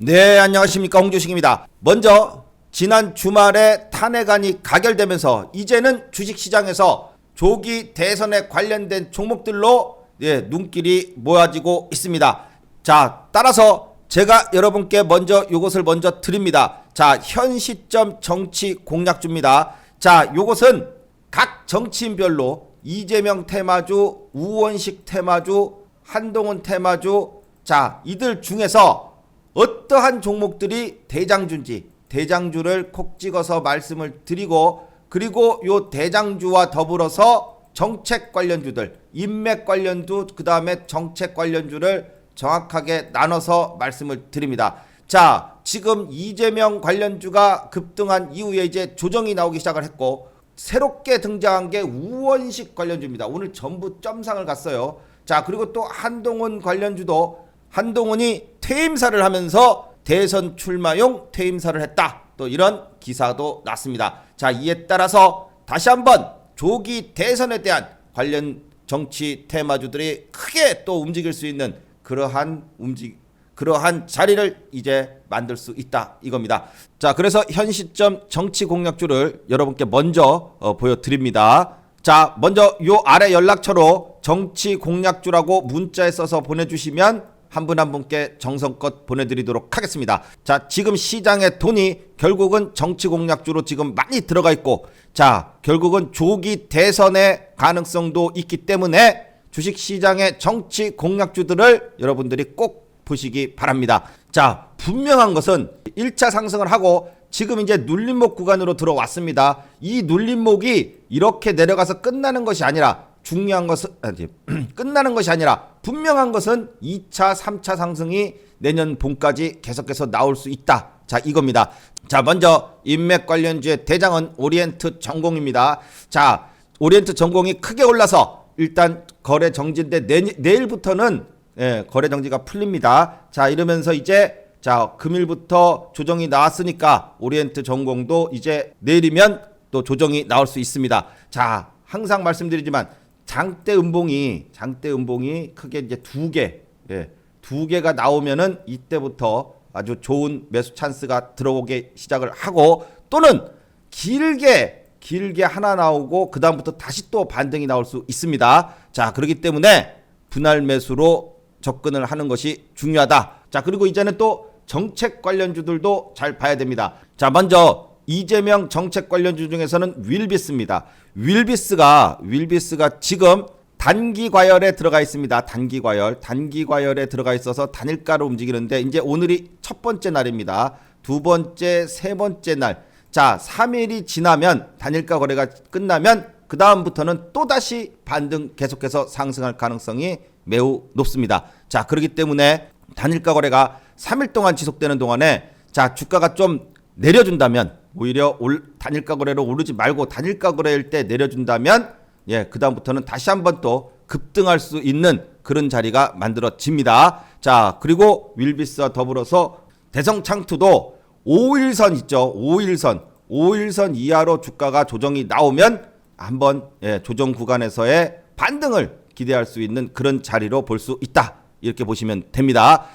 네, 안녕하십니까. 홍조식입니다. 먼저, 지난 주말에 탄핵안이 가결되면서 이제는 주식시장에서 조기 대선에 관련된 종목들로 예, 눈길이 모아지고 있습니다. 자, 따라서 제가 여러분께 먼저 이것을 먼저 드립니다. 자, 현 시점 정치 공략주입니다. 자, 요것은 각 정치인별로 이재명 테마주, 우원식 테마주, 한동훈 테마주, 자, 이들 중에서 어떠한 종목들이 대장주인지 대장주를 콕 찍어서 말씀을 드리고 그리고 요 대장주와 더불어서 정책 관련주들, 인맥 관련주, 그 다음에 정책 관련주를 정확하게 나눠서 말씀을 드립니다. 자, 지금 이재명 관련주가 급등한 이후에 이제 조정이 나오기 시작을 했고 새롭게 등장한 게 우원식 관련주입니다. 오늘 전부 점상을 갔어요. 자, 그리고 또 한동훈 관련주도 한동훈이 퇴임사를 하면서 대선 출마용 퇴임사를 했다. 또 이런 기사도 났습니다. 자, 이에 따라서 다시 한번 조기 대선에 대한 관련 정치 테마주들이 크게 또 움직일 수 있는 그러한 움직 그러한 자리를 이제 만들 수 있다 이겁니다. 자, 그래서 현 시점 정치 공략주를 여러분께 먼저 어, 보여드립니다. 자, 먼저 요 아래 연락처로 정치 공략주라고 문자에 써서 보내주시면 한 분 한 분께 정성껏 보내드리도록 하겠습니다. 자, 지금 시장에 돈이 결국은 정치 공략주로 지금 많이 들어가 있고, 자, 결국은 조기 대선의 가능성도 있기 때문에 주식 시장의 정치 공략주들을 여러분들이 꼭 보시기 바랍니다. 자, 분명한 것은 1차 상승을 하고 지금 이제 눌림목 구간으로 들어왔습니다. 이 눌림목이 이렇게 내려가서 끝나는 것이 아니라 중요한 것은 아니, 끝나는 것이 아니라 분명한 것은 2차, 3차 상승이 내년 봄까지 계속해서 나올 수 있다. 자, 이겁니다. 자, 먼저 인맥 관련주의 대장은 오리엔트 전공입니다. 자, 오리엔트 전공이 크게 올라서 일단 거래 정지인데 내, 내일부터는 예, 거래 정지가 풀립니다. 자, 이러면서 이제 자, 금일부터 조정이 나왔으니까 오리엔트 전공도 이제 내일이면 또 조정이 나올 수 있습니다. 자, 항상 말씀드리지만 장대 음봉이 장대 음봉이 크게 이제 두 개, 예, 두 개가 나오면은 이때부터 아주 좋은 매수 찬스가 들어오게 시작을 하고 또는 길게 길게 하나 나오고 그 다음부터 다시 또 반등이 나올 수 있습니다. 자, 그렇기 때문에 분할 매수로 접근을 하는 것이 중요하다. 자, 그리고 이제는 또 정책 관련주들도 잘 봐야 됩니다. 자, 먼저 이재명 정책 관련주 중에서는 윌비스입니다. 윌비스가 윌비스가 지금 단기 과열에 들어가 있습니다. 단기 과열, 단기 과열에 들어가 있어서 단일가로 움직이는데 이제 오늘이 첫 번째 날입니다. 두 번째, 세 번째 날. 자, 3일이 지나면 단일가 거래가 끝나면 그 다음부터는 또 다시 반등 계속해서 상승할 가능성이 매우 높습니다. 자, 그렇기 때문에 단일가 거래가 3일 동안 지속되는 동안에 자, 주가가 좀 내려준다면 오히려 올, 단일가 거래로 오르지 말고 단일가 거래일 때 내려준다면 예, 그다음부터는 다시 한번 또 급등할 수 있는 그런 자리가 만들어집니다. 자, 그리고 윌비스와 더불어서 대성 창투도 5일선 있죠. 5일선. 5일선 이하로 주가가 조정이 나오면 한번 예, 조정 구간에서의 반등을 기대할 수 있는 그런 자리로 볼 수 있다. 이렇게 보시면 됩니다.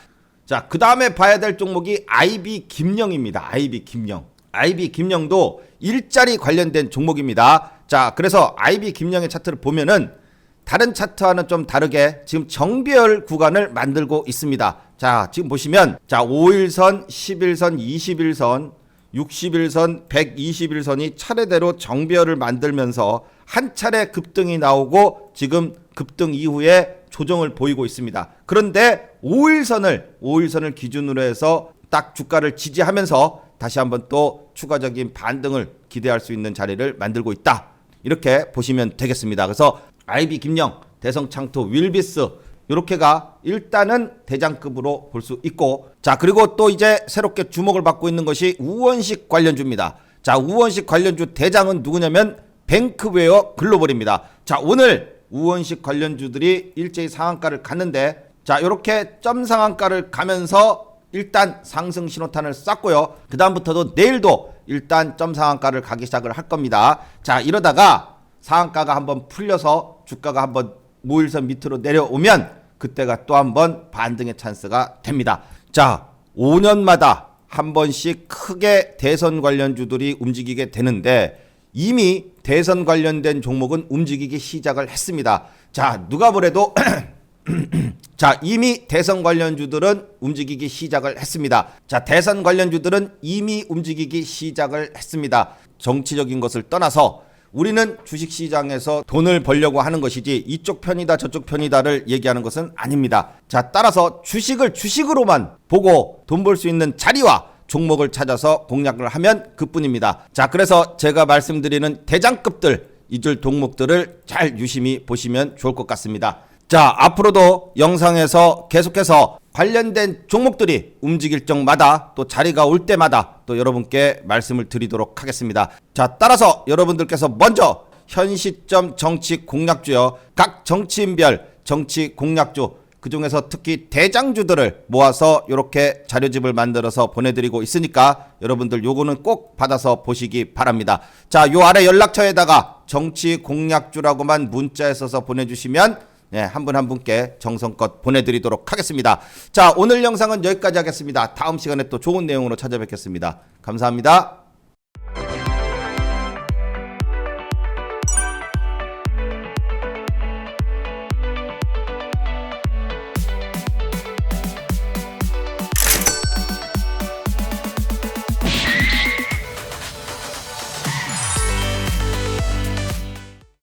자, 그 다음에 봐야 될 종목이 IB 김영입니다. IB 김영. IB 김영도 일자리 관련된 종목입니다. 자, 그래서 IB 김영의 차트를 보면은 다른 차트와는 좀 다르게 지금 정비열 구간을 만들고 있습니다. 자, 지금 보시면 자, 5일선, 11선, 21선, 60일선, 120일선이 차례대로 정비열을 만들면서 한 차례 급등이 나오고 지금 급등 이후에 조정을 보이고 있습니다. 그런데 5일선을 5일선을 기준으로 해서 딱 주가를 지지하면서 다시 한번 또 추가적인 반등을 기대할 수 있는 자리를 만들고 있다. 이렇게 보시면 되겠습니다. 그래서 IB 김영, 대성창투, 윌비스 이렇게가 일단은 대장급으로 볼 수 있고 자 그리고 또 이제 새롭게 주목을 받고 있는 것이 우원식 관련주입니다. 자 우원식 관련주 대장은 누구냐면 뱅크웨어 글로벌입니다. 자 오늘 우원식 관련주들이 일제히 상한가를 갔는데 자 이렇게 점 상한가를 가면서 일단 상승 신호탄을 쐈고요. 그 다음부터도 내일도 일단 점 상한가를 가기 시작을 할 겁니다. 자 이러다가 상한가가 한번 풀려서 주가가 한번 5일선 밑으로 내려오면 그때가 또 한번 반등의 찬스가 됩니다. 자 5년마다 한 번씩 크게 대선 관련주들이 움직이게 되는데 이미 대선 관련된 종목은 움직이기 시작을 했습니다. 자, 누가 뭐래도 자, 이미 대선 관련주들은 움직이기 시작을 했습니다. 자, 대선 관련주들은 이미 움직이기 시작을 했습니다. 정치적인 것을 떠나서 우리는 주식시장에서 돈을 벌려고 하는 것이지 이쪽 편이다 저쪽 편이다를 얘기하는 것은 아닙니다. 자, 따라서 주식을 주식으로만 보고 돈 벌 수 있는 자리와 종목을 찾아서 공략을 하면 그뿐입니다. 자, 그래서 제가 말씀드리는 대장급들 이들 종목들을 잘 유심히 보시면 좋을 것 같습니다. 자, 앞으로도 영상에서 계속해서 관련된 종목들이 움직일 적마다 또 자리가 올 때마다 또 여러분께 말씀을 드리도록 하겠습니다. 자, 따라서 여러분들께서 먼저 현 시점 정치 공략주요 각 정치인별 정치 공략주 그 중에서 특히 대장주들을 모아서 이렇게 자료집을 만들어서 보내드리고 있으니까 여러분들 요거는 꼭 받아서 보시기 바랍니다. 자, 요 아래 연락처에다가 정치 공략주라고만 문자에 써서 보내주시면 네, 한분 한 분께 정성껏 보내드리도록 하겠습니다. 자, 오늘 영상은 여기까지 하겠습니다. 다음 시간에 또 좋은 내용으로 찾아뵙겠습니다. 감사합니다.